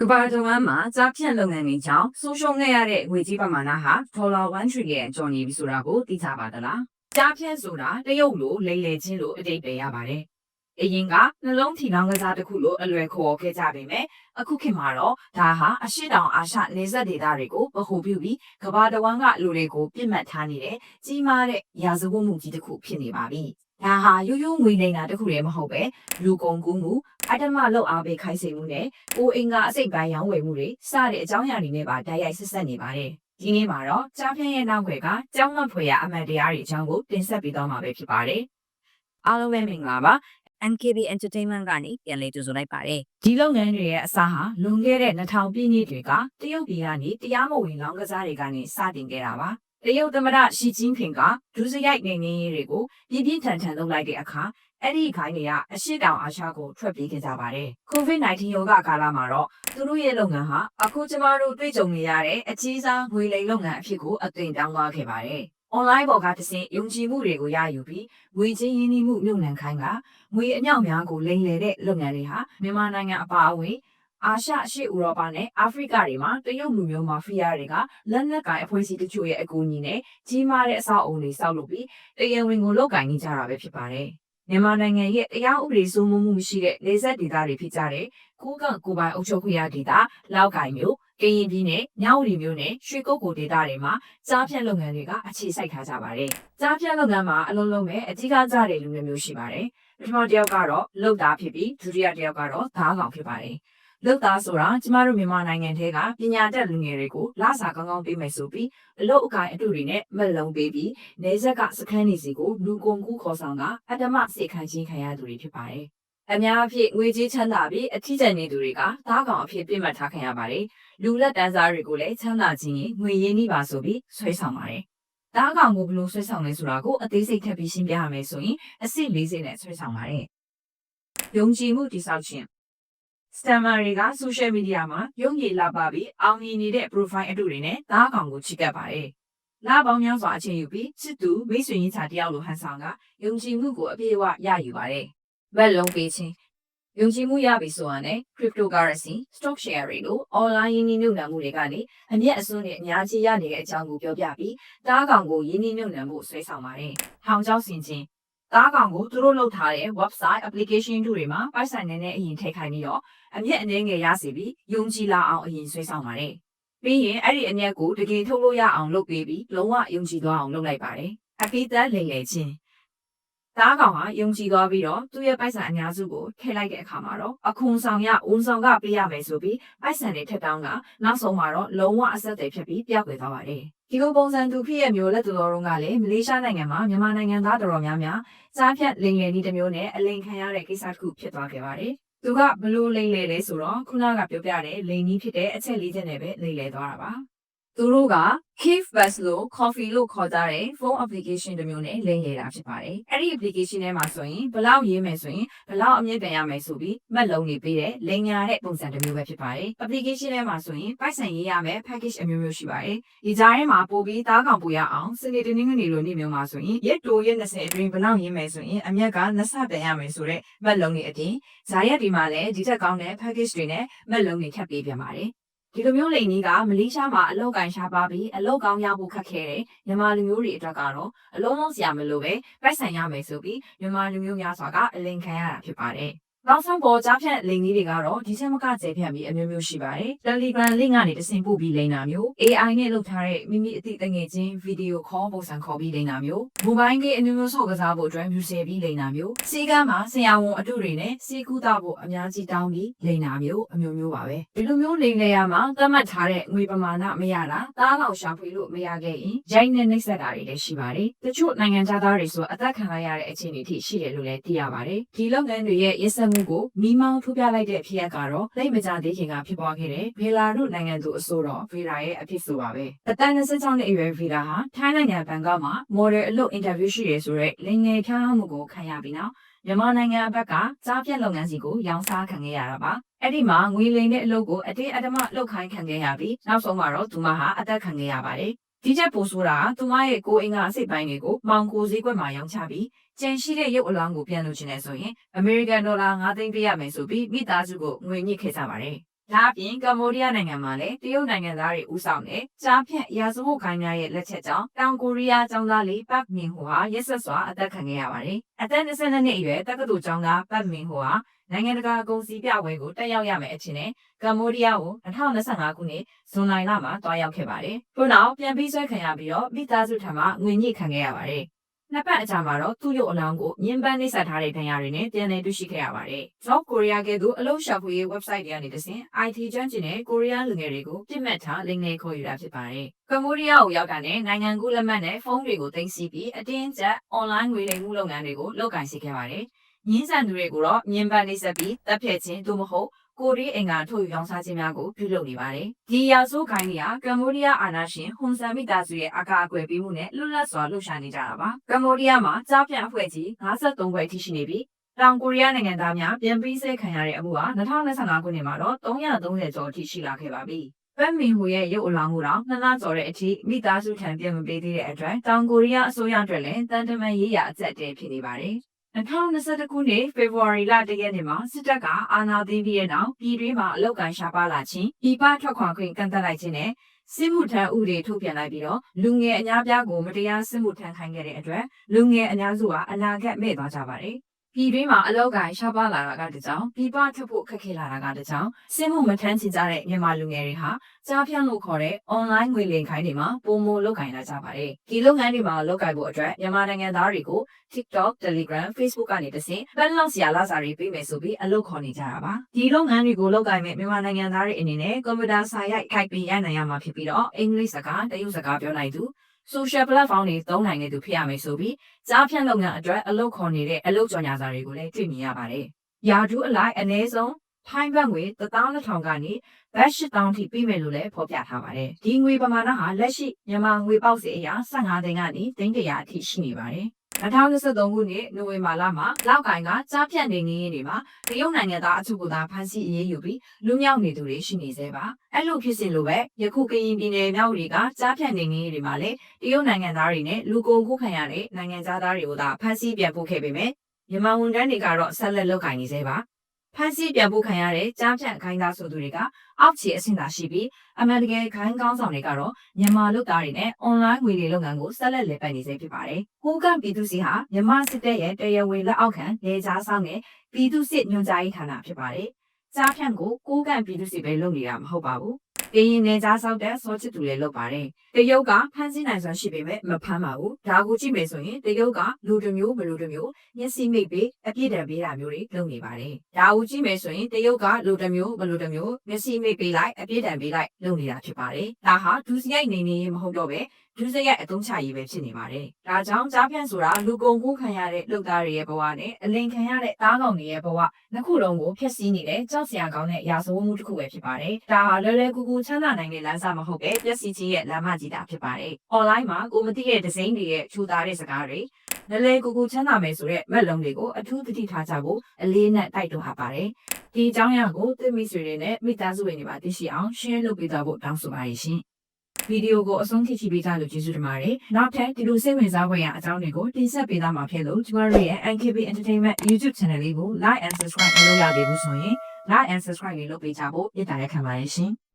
ကမ္ဘာတဝန်းမှာကြားဖြန့်လုပ်ငန်းတွေကြောင့်ဆုံးရှုံးခဲ့ရတဲ့ငွေကြေးပမာဏဟာဒေါ်လာ1 trillion ကျော်နေပြီဆိုတာကိုသိကြပါသလားကြားဖြန့်ဆိုတာတရုတ်လိုလိမ်လည်ခြင်းလိုအတိတ်ပဲရပါတယ်အရင်ကနှလုံးထီလောင်ကစားတစ်ခုလိုအလွယ်ခေါ်ခဲ့ကြပေမဲ့အခုခေတ်မှာတော့ဒါဟာအရှိတောင်အာရှနေဆက်ဒေသတွေကိုဗဟုပြုပြီးကမ္ဘာတဝန်းကလူတွေကိုပြစ်မှတ်ထားနေတဲ့ကြီးမားတဲ့ရာဇဝတ်မှုကြီးတစ်ခုဖြစ်နေပါပြီ။ဒါဟာရိုးရိုးငွေလိမ်တာတစ်ခုတည်းမဟုတ်ပဲလူကုန်ကူးမှု အတ္တမလောက်အားပေးခိုင်းစေမှုနဲ့ကိုယ်အင်္ဂါအစိတ်ပိုင်းရောင်းဝယ်မှုတွေစတဲ့အကြောင်းအရာတွေနဲ့ပါတိုက်ရိုက်ဆက်ဆက်နေပါတယ်။ဒီနေ့မှာတော့ကြားဖြန့်ရဲ့နောက်ွယ်ကကြောင်းမဖွယ်ရအမှန်တရားတွေအကြောင်းကိုတင်ဆက်ပေးသွားမှာပဲဖြစ်ပါတယ်။အားလုံးပဲမင်္ဂလာပါ NKB Entertainment ကနေပြန်လည်ကြိုဆိုလိုက်ပါတယ်ဒီလုပ်ငန်းတွေရဲ့အစားဟာလွန်ခဲ့တဲ့2000ပြည့်နှစ်တွေကတရုတ်ပြည်ကနေတရားမဝင်လောင်းကစားတွေကနေစတင်ခဲ့တာပါ တရုတ်သမ္မတရှီကျင်းဖင်ကဒုစရိုက်နေနေရေးတွေကိုပြင်းပြင်းထန်ထန်လုပ်လိုက်တဲ့အခါအဲ့ဒီခိုင်းတွေကအရှိတောင်အာရှကိုထွက်ပြေးခဲ့ကြပါတယ် COVID-19 ရောဂါကာလမှာတော့သူတို့ရဲ့လုပ်ငန်းဟာအခုကျမတို့တွေ့ကြုံနေရတဲ့အကြီးစားငွေလိမ်လုပ်ငန်းအဖြစ်ကိုအသွင်ပြောင်းသွားခဲ့ပါတယ် online ပေါ်ကတစ်ဆင့်ယုံကြည်မှုတွေကိုရယူပြီးငွေချင်းရင်းနှီးမှုမြုပ်နှံခိုင်းကငွေအမြောက်များကိုလိမ်လည်တဲ့လုပ်ငန်းတွေဟာမြန်မာနိုင်ငံအပါအဝင် အာရှအရှေ့ဥရောပနဲ့အာဖရိကတွေမှာတရုတ်လူမျိုးမာဖီးယားတွေကလက်နက်ကိုင်အဖွဲ့အစည်းတချို့ရဲ့အကူအညီနဲ့ကြီးမားတဲ့အဆောက်အအုံတွေဆောက်လုပ်ပြီးတရားဝင်ကိုလုပ်ကိုင်နေကြတာပဲဖြစ်ပါတယ်။မြန်မာနိုင်ငံရဲ့တရားဥပဒေစိုးမိုးမှုမရှိတဲ့နေဆက်ဒေသတွေဖြစ်ကြတဲ့ကိုကန့်ကိုပိုင်အုပ်ချုပ်ခွင့်ရဒေသလောက်ကိုင်မျိုးကရင်ပြည်နယ်ညောင်ရီမျိုးနဲ့ရွှေကုတ်ကိုဒေသတွေမှာကြားဖြတ်လုပ်ငန်းတွေကအခြေစိုက်ထားကြပါတယ်။ကြားဖြတ်လုပ်ငန်းမှာအလုံးလုံးပဲအကြီးကားကြတဲ့လူမျိုးမျိုးရှိပါတယ်။ပထမတစ်ယောက်ကတော့လုတ်သားဖြစ်ပြီးဒုတိယတစ်ယောက်ကတော့ဓားကောင်ဖြစ်ပါတယ်။ လုတ်သားဆိုတာကျမတို့မြန်မာနိုင်ငံထဲကပညာတတ်လူငယ်တွေကိုလစာကောင်းကောင်းပေးမယ်ဆိုပြီးအလုတ်အကိုင်အတူတွေနဲ့မက်လုံးပေးပြီးနေဆက်ကစခန်းနေစီကိုလူကုန်ကူးခေါ်ဆောင်ကအတ္တမစေခံချင်းခံရသူတွေဖြစ်ပါတယ်။အများအဖြစ်ငွေကြေးချမ်းသာပြီးအထီးကျန်နေသူတွေကဓားကောင်အဖြစ်ပြစ်မှတ်ထားခံရပါတယ်။လူလက်တန်းစားတွေကိုလည်းချမ်းသာခြင်းရင်ငွေရင်းနှီးပါဆိုပြီးဆွဲဆောင်ပါတယ်။ဓားကောင်ကိုဘယ်လိုဆွဲဆောင်လဲဆိုတာကိုအသေးစိတ်ထပ်ပြီးရှင်းပြရမယ်ဆိုရင်အဆင့်၄ဆင့်နဲ့ဆွဲဆောင်ပါတယ်။ယုံကြည်မှုတည်ဆောက်ခြင်း စတမ်မာတွေက social media မှာယုံကြည်လာပါပြီးအောင်မြင်နေတဲ့ profile အတူတွေနဲ့ဓားကောင်ကိုချစ်ကပ်ပါတယ်။လာပေါင်းများစွာအချင်းယူပြီးစစ်သူမိတ်ဆွေရင်းချတယောက်လိုဟန်ဆောင်ကယုံကြည်မှုကိုအပြည့်အဝရယူပါတယ်။ဘက်လုံးပေးခြင်းယုံကြည်မှုရပြီဆိုရင် cryptocurrency, stock share တွေလို online ရင်းနှီးမြှုပ်နှံမှုတွေကနေအမျက်အစွန်းနဲ့အများကြီးရနေတဲ့အကြောင်းကိုပြောပြပြီးတားကောင်ကိုရင်းနှီးမြှုပ်နှံမှုဆွဲဆောင်ပါတယ်။ဟောင်ကျောင်းစင်ချင်း တားကောင်ကိုသူတို့လုပ်ထားတဲ့ website application တွေမှာပိုက်ဆိုင်နေတဲ့အရင်ထည့်ခိုင်းပြီးတော့အမျက်အနှဲငယ်ရစီပြီးယုံကြည်လာအောင်အရင်ဆွဲဆောင်ပါတယ်။ပြီးရင်အဲ့ဒီအမျက်ကိုတကယ်ထုတ်လို့ရအောင်လုပ်ပေးပြီးလုံးဝယုံကြည်သွားအောင်လုပ်လိုက်ပါတယ်။အပိသက်လိမ်လည်ခြင်း တားကောင်ဟာယုံကြည်သွားပြီးတော့သူ့ရဲ့ပိုက်ဆံအများစုကိုထည့်လိုက်တဲ့အခါမှာတော့အခွန်ဆောင်ရဝန်ဆောင်ကပေးရမယ်ဆိုပြီးပိုက်ဆံတွေထက်တောင်းကနောက်ဆုံးမှာတော့လုံးဝအဆက်အသွယ်ဖြစ်ပြီးပြောက်ွယ်သွားပါတယ်။ဒီလိုပုံစံသူဖြစ်ရဲ့မျိုးလက်တော်တော်ကလည်းမလေးရှားနိုင်ငံမှာမြန်မာနိုင်ငံသားတော်တော်များများစားဖြတ်လိမ်လည်နည်းတစ်မျိုးနဲ့အလိန်ခံရတဲ့ကိစ္စတစ်ခုဖြစ်သွားခဲ့ပါတယ်။သူကဘလို့လိမ်လဲလဲဆိုတော့ခုနကပြောပြတဲ့လိန်နီးဖြစ်တဲ့အချက်လေးချက်နဲ့ပဲလိမ်လဲသွားတာပါ။ သူတို့က Cave Bus လို့ coffee လို့ခေါ်ကြတဲ့ phone application တစ်မျိုးနဲ့လိမ်ရတာဖြစ်ပါတယ်။အဲ့ဒီ application ထဲမှာဆိုရင်ဘလောက်ရေးမယ်ဆိုရင်ဘလောက်အမြင့်ပြန်ရမယ်ဆိုပြီးမှတ်လုံးနေပေးတဲ့လိမ်ညာတဲ့ပုံစံတစ်မျိုးပဲဖြစ်ပါတယ်။ application ထဲမှာဆိုရင်ပိုက်ဆံရေးရမယ် package အမျိုးမျိုးရှိပါတယ်။ဒီကြားထဲမှာပို့ပြီးသားကောင်ပို့ရအောင်စနေတနင်္ဂနွေလိုနေ့မျိုးမှာဆိုရင်ရက်တိုရက်20အတွင်းဘလောက်ရေးမယ်ဆိုရင်အမြက်ကနှစ်ဆပြန်ရမယ်ဆိုတဲ့မှတ်လုံးတွေအပြင်ဇာရက်ဒီမှာလည်းဒီထက်ကောင်းတဲ့ package တွေနဲ့မှတ်လုံးတွေထပ်ပေးပြန်ပါတယ်။ ဒီလိုမျိုးလိန်ကြီးကမလေးရှားမှာအလောက်ကန်ရှားပါပြီးအလောက်ကောင်းရဖို့ခက်ခဲတယ်မြန်မာလူမျိုးတွေအတွက်ကတော့အလုံးလုံးစရာမလိုပဲပိုက်ဆံရမယ်ဆိုပြီးမြန်မာလူမျိုးများစွာကအလိန်ခံရတာဖြစ်ပါတယ် နောက်ဆုံးပေါ်ကြားဖြတ်လိန်ကြီးတွေကတော့ဒီချက်မကကျေဖြတ်ပြီးအမျိုးမျိုးရှိပါတယ်။ Telegram link ကနေတဆင့်ပို့ပြီးလိန်တာမျိုး AI နဲ့လုပ်ထားတဲ့မိမိအသိတငယ်ချင်းဗီဒီယိုခေါ်ပုံစံခေါ်ပြီးလိန်တာမျိုး mobile game အမျိုးမျိုးဆော့ကစားဖို့အတွက် music ပြီးလိန်တာမျိုးစီကမ်းမှာဆရာဝန်အတုတွေနဲ့စီကူတာဖို့အများကြီးတောင်းပြီးလိန်တာမျိုးအမျိုးမျိုးပါပဲ။ဒီလိုမျိုးလိန်လေရမှာသတ်မှတ်ထားတဲ့ငွေပမာဏမရတာတားကောင်ရှာဖွေလို့မရခဲ့ရင်ရိုက်နဲ့နှိပ်စက်တာတွေလည်းရှိပါတယ်။တချို့နိုင်ငံသားတွေဆိုအသက်ခံရတဲ့အခြေအနေအထိရှိတယ်လို့လည်းသိရပါတယ်။ဒီလုပ်ငန်းတွေရဲ့ရစ်ဆက်မှုကိုမိမောင်းထုတ်ပြလိုက်တဲ့ဖြစ်ရပ်ကတော့လက်မကြသေးခင်ကဖြစ်ပွားခဲ့တဲ့ဘေလာရုနိုင်ငံသူအဆိုတော်ဗီရာရဲ့အဖြစ်ဆိုပါပဲအသက်26နှစ်အရွယ်ဗီရာဟာထိုင်းနိုင်ငံဘန်ကောက်မှာမော်ဒယ်အလုပ်အင်တာဗျူးရှိရဲဆိုတဲ့လင်ငယ်ဖြားမှုကိုခံရပြီးနောက်မြန်မာနိုင်ငံဘက်ကကြားပြက်လုပ်ငန်းစီကိုရောင်းစားခံခဲ့ရတာပါအဲ့ဒီမှာငွေလိမ်တဲ့အလုပ်ကိုအတင်းအဓမ္မလုပ်ခိုင်းခံခဲ့ရပြီးနောက်ဆုံးမှာတော့သူမဟာအသက်ခံခဲ့ရပါတယ် ဒီချက်ပိုဆိုတာကသူမရဲ့ကိုအင်္ဂါအစိတ်ပိုင်းတွေကိုမောင်ကိုဈေးကွက်မှာရောင်းချပြီးကျန်ရှိတဲ့ရုပ်အလောင်းကိုပြန်လို့ချင်တယ်ဆိုရင်အမေရိကန်ဒေါ်လာ9သိန်းပေးရမယ်ဆိုပြီးမိသားစုကိုငွေညှစ်ခဲ့ကြပါတယ်ဒါအပြင်ကမ္ဘောဒီးယားနိုင်ငံမှာလည်းတရုတ်နိုင်ငံသားတွေဦးဆောင်တဲ့ကြားဖြန့်ရာဇဝတ်ခိုင်းများရဲ့လက်ချက်ကြောင့်တောင်ကိုရီးယားကျောင်းသားလေးပတ်မင်ဟိုဟာရက်ဆက်စွာအသက်ခံခဲ့ရပါတယ်။အသက်22နှစ်အရွယ်တက္ကသိုလ်ကျောင်းသားပတ်မင်ဟိုဟာ နိုင်ငံတကာအကုန်စီးပြပွဲကိုတက်ရောက်ရမယ်အချင်းနဲ့ကမ္ဘောဒီးယားကို2025ခုနှစ်ဇွန်လမှာတွားရောက်ခဲ့ပါတယ်။ထို့နောက်ပြန်ပြီးဆွဲခံရပြီးတော့မိသားစုထံမှငွေညှိခံခဲ့ရပါတယ်။နှစ်ပတ်အကြာမှာတော့သူ့ရုပ်အလောင်းကိုညင်ပန်းနှိပ်စက်ထားတဲ့ဒဏ်ရာတွေနဲ့ပြန်လည်တွေ့ရှိခဲ့ရပါတယ်။ South Korea ကဲ့သို့အလုပ်ရှာဖွေရေး website တွေကနေတဆင့် IT ကျွမ်းကျင်တဲ့ကိုရီးယားလူငယ်တွေကိုပြစ်မှတ်ထားလိမ်လည်ခေါ်ယူတာဖြစ်ပါတယ်။ကမ္ဘောဒီးယားကိုရောက်တာနဲ့နိုင်ငံကူးလက်မှတ်နဲ့ဖုန်းတွေကိုတင်စီပြီးအတင်းကျပ် online ငွေလိမ်မှုလုပ်ငန်းတွေကိုလုပ်ကိုင်စေခဲ့ပါတယ်။ ညင်းဆန်သူတွေကိုတော့ညင်ပန်းနှိပ်စက်ပြီးတပ်ဖြတ်ခြင်းသို့မဟုတ်ကိုရီးအင်္ဂါထုတ်ယူရောင်းစားခြင်းများကိုပြုလုပ်နေပါတယ်။ဒီရာဇဝခိုင်းတွေကကမ္ဘောဒီးယားအာဏာရှင်ဟွန်ဆန်မိသားစုရဲ့အကာအကွယ်ပေးမှုနဲ့လွတ်လပ်စွာလှုပ်ရှားနေကြတာပါ။ကမ္ဘောဒီးယားမှာကြားပြန်အဖွဲ့ကြီး53ဘွဲ့ထိရှိနေပြီးတောင်ကိုရီးယားနိုင်ငံသားများပြန်ပြီးဆဲခံရတဲ့အမှုဟာ2025ခုနှစ်မှာတော့330ကျော်ထိရှိလာခဲ့ပါပြီ။ပတ်မင်ဟူရဲ့ရုပ်အလောင်းကိုတော့နှစ်လကျော်တဲ့အထိမိသားစုထံပြန်မပေးသေးတဲ့အတွက်တောင်ကိုရီးယားအစိုးရအတွက်လည်းတန်တမန်ရေးရာအကျက်တဲဖြစ်နေပါတယ်။ 2021ခုနှစ်ဖေဖော်ဝါရီလတရက်နေ့မှာစစ်တပ်ကအာဏာသိမ်းပြီးတဲ့နောက်ပြည်တွင်းမှာအလောက်ကန်ရှားပါလာခြင်းပြည်ပထွက်ခွာခွင့်ကန့်သတ်လိုက်ခြင်းနဲ့စစ်မှုထမ်းဥပဒေထုတ်ပြန်လိုက်ပြီးတော့လူငယ်အများပြားကိုမတရားစစ်မှုထမ်းခိုင်းခဲ့တဲ့အတွက်လူငယ်အများစုဟာအနာဂတ်မဲ့သွားကြပါတယ်။ ပြည်တွင်းမှာအလောက်ကန်ရှားပါလာတာကတကြောင်ပြည်ပထွက်ဖို့ခက်ခဲလာတာကတကြောင်စစ်မှုမထမ်းချင်ကြတဲ့မြန်မာလူငယ်တွေဟာကြားဖြန့်လို့ခေါ်တဲ့ online ငွေလိမ်ခိုင်းတွေမှာပုံမလုပ်ကိုင်လာကြပါတယ်။ဒီလုပ်ငန်းတွေမှာလုပ်ကိုင်ဖို့အတွက်မြန်မာနိုင်ငံသားတွေကို TikTok, Telegram, Facebook ကနေတဆင့်ပန်းလောက်စရာလာစာတွေပေးမယ်ဆိုပြီးအလုပ်ခေါ်နေကြတာပါ။ဒီလုပ်ငန်းတွေကိုလုပ်ကိုင်မဲ့မြန်မာနိုင်ငံသားတွေအနေနဲ့ကွန်ပျူတာစာရိုက်ခိုက်ပြီးရိုက်နိုင်ရမှာဖြစ်ပြီးတော့အင်္ဂလိပ်စကားတရုတ်စကားပြောနိုင်သူ social platform တွေသုံးနိုင်တဲ့သူဖြစ်ရမယ်ဆိုပြီးကြားဖြန့်လုပ်ငန်းအတွက်အလုပ်ခေါ်နေတဲ့အလုပ်ကြော်ညာစာတွေကိုလည်းတွေ့မြင်ရပါတယ်။ယာဒူးအလိုက်အနည်းဆုံးထိုင်းဘတ်ငွေ12000ကနေဘတ်8000ထိပြီးမယ်လို့လည်းဖော်ပြထားပါတယ်။ဒီငွေပမာဏဟာလက်ရှိမြန်မာငွေပေါက်စီအရာ15သိန်းကနေသိန်း100အထိရှိနေပါတယ်။ 2023ခုနှစ်နိုဝင်ဘာလမှာလောက်ကိုင်ကကြားပြန့်နေနေနေမှာတရုတ်နိုင်ငံသားအချို့ကသာဖမ်းဆီးအရေးယူပြီးလူမြောက်နေသူတွေရှိနေသေးပါအဲ့လိုဖြစ်စဉ်လိုပဲယခုကရင်ပြည်နယ်မြောက်တွေကကြားပြန့်နေနေတွေမှာလည်းတရုတ်နိုင်ငံသားတွေနဲ့လူကုန်ကူးခံရတဲ့နိုင်ငံသားတွေကိုသာဖမ်းဆီးပြန်ပို့ခဲ့ပေမဲ့မြန်မာဝန်ထမ်းတွေကတော့ဆက်လက်လုပ်ကိုင်နေသေးပါ ဖမ်းဆီးပြန်ပို့ခံရတဲ့ကြားဖြန့်ခိုင်းသားဆိုသူတွေကအောက်ခြေအဆင့်သာရှိပြီးအမေရိကန်ခိုင်းကောင်းဆောင်တွေကတော့မြန်မာလူသားတွေနဲ့ online ငွေတွေလုပ်ငန်းကိုဆက်လက်လည်ပတ်နေစေဖြစ်ပါတယ်။ကိုကန့်ပြည်သူစီဟာမြန်မာစစ်တပ်ရဲ့တရားဝင်လက်အောက်ခံလေကြားဆောင်တဲ့ပြည်သူစစ်ညွှန်ကြားရေးဌာနဖြစ်ပါတယ်။ကြားဖြန့်ကိုကိုကန့်ပြည်သူစီပဲလုပ်နေတာမဟုတ်ပါဘူး။ ကရင်နယ်ကြားဆောက်တဲ့စောချစ်သူလည်းလုပ်ပါတယ်။တရုတ်ကဖမ်းဆီးနိုင်စွမ်းရှိပေမဲ့မဖမ်းပါဘူး။ဒါကိုကြည့်မယ်ဆိုရင်တရုတ်ကလူတစ်မျိုးဘလူတစ်မျိုးမျက်စိမိတ်ပြီးအပြစ်ဒဏ်ပေးတာမျိုးတွေလုပ်နေပါတယ်။ဒါကိုကြည့်မယ်ဆိုရင်တရုတ်ကလူတစ်မျိုးဘလူတစ်မျိုးမျက်စိမိတ်ပေးလိုက်အပြစ်ဒဏ်ပေးလိုက်လုပ်နေတာဖြစ်ပါတယ်။ဒါဟာဒုစရိုက်နေနေမဟုတ်တော့ပဲဒုစရိုက်အသုံးချရေးပဲဖြစ်နေပါတယ်။ဒါကြောင့်ကြားဖြန့်ဆိုတာလူကုန်ကူးခံရတဲ့လုပ်သားတွေရဲ့ဘဝနဲ့အလင်ခံရတဲ့တားကောင်တွေရဲ့ဘဝနှစ်ခုလုံးကိုဖျက်ဆီးနေတဲ့ကြောက်စရာကောင်းတဲ့ရာဇဝတ်မှုတစ်ခုပဲဖြစ်ပါတယ်။ဒါဟာလွယ်လွယ်ကူကူချမ်းသာနိုင်တဲ့လမ်းစာမဟုတ်ပဲပျက်စီးခြင်းရဲ့လမ်းမကြီးတာဖြစ်ပါတယ်။ online မှာကိုမသိတဲ့ဒီဇိင်းတွေရဲ့ထူသားတဲ့စကားတွေလွယ်လွယ်ကူကူချမ်းသာမယ်ဆိုတဲ့မက်လုံးတွေကိုအထူးသတိထားကြဖို့အလေးနက်တိုက်တွန်းအပ်ပါတယ်။ဒီအကြောင်းအရာကိုသိမိဆွေတွေနဲ့မိသားစုဝင်တွေပါသိရှိအောင် share လုပ်ပေးသွားဖို့တောင်းဆိုပါတယ်ရှင်။ဗီဒီယိုကိုအဆုံးထိကြည့်ပေးကြလို့ကျေးဇူးတင်ပါတယ်။နောက်ထပ်ဒီလိုစိတ်ဝင်စားဖွယ်ရာအကြောင်းတွေကိုတင်ဆက်ပေးသွားမှာဖြစ်လို့ကျမတို့ရဲ့ NKB Entertainment YouTube Channel လေးကို Like and Subscribe လုပ်ရသေးဘူးဆိုရင် Like and Subscribe လေးလုပ်ပေးကြဖို့မြစ်တာရက်ခံပါတယ်ရှင်။